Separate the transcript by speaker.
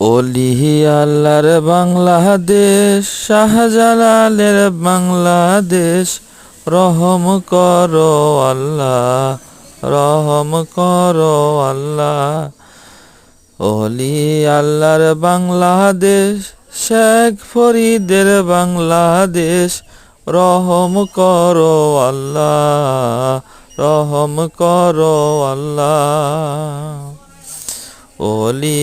Speaker 1: অলিহি আল্লাহর বাংলাদেশ, শাহজালালের বাংলাদেশ। রহম করো আল্লাহ, রহম করো আল্লাহ। অলি আল্লাহর বাংলাদেশ, শেখ ফরিদের বাংলাদেশ। রহম করো আল্লাহ, রহম করো আল্লাহ। অলি